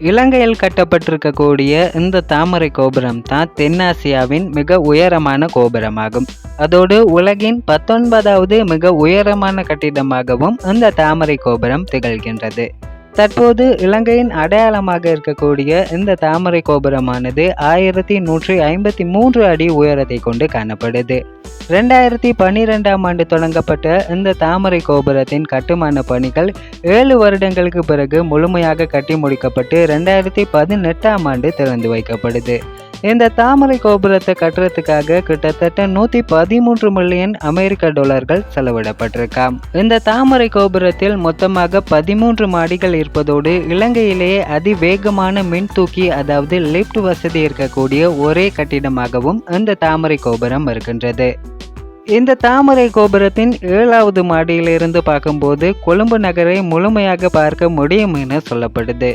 இலங்கையில் கட்டப்பட்டிருக்கக்கூடிய இந்த தாமரை கோபுரம் தான் தென்னாசியாவின் மிக உயரமான கோபுரமாகும். அதோடு உலகின் பத்தொன்பதாவது மிக உயரமான கட்டிடமாகவும் இந்த தாமரை கோபுரம் திகழ்கின்றது. தற்போது இலங்கையின் அடையாளமாக இருக்கக்கூடிய இந்த தாமரை கோபுரமானது ஆயிரத்தி நூற்றி ஐம்பத்தி மூன்று அடி உயரத்தை கொண்டு காணப்படுது. ரெண்டாயிரத்தி பன்னிரெண்டாம் ஆண்டு தொடங்கப்பட்ட இந்த தாமரை கோபுரத்தின் கட்டுமான பணிகள் ஏழு வருடங்களுக்கு பிறகு முழுமையாக கட்டி முடிக்கப்பட்டு ரெண்டாயிரத்தி பதினெட்டாம் ஆண்டு திறந்து வைக்கப்படுது. இந்த தாமரை கோபுரத்தை கட்டுறதுக்காக கிட்டத்தட்ட நூத்தி பதிமூன்று மில்லியன் அமெரிக்க டாலர்கள் செலவிடப்பட்டிருக்காம். இந்த தாமரை கோபுரத்தில் மொத்தமாக பதிமூன்று மாடிகள் இருப்பதோடு இலங்கையிலேயே அதிவேகமான மின் தூக்கி அதாவது லிப்ட் வசதி இருக்கக்கூடிய ஒரே கட்டிடமாகவும் இந்த தாமரை கோபுரம் இருக்கின்றது. இந்த தாமரை கோபுரத்தின் ஏழாவது மாடியிலிருந்து பார்க்கும்போது கொழும்பு நகரை முழுமையாக பார்க்க முடியும் என சொல்லப்படுது.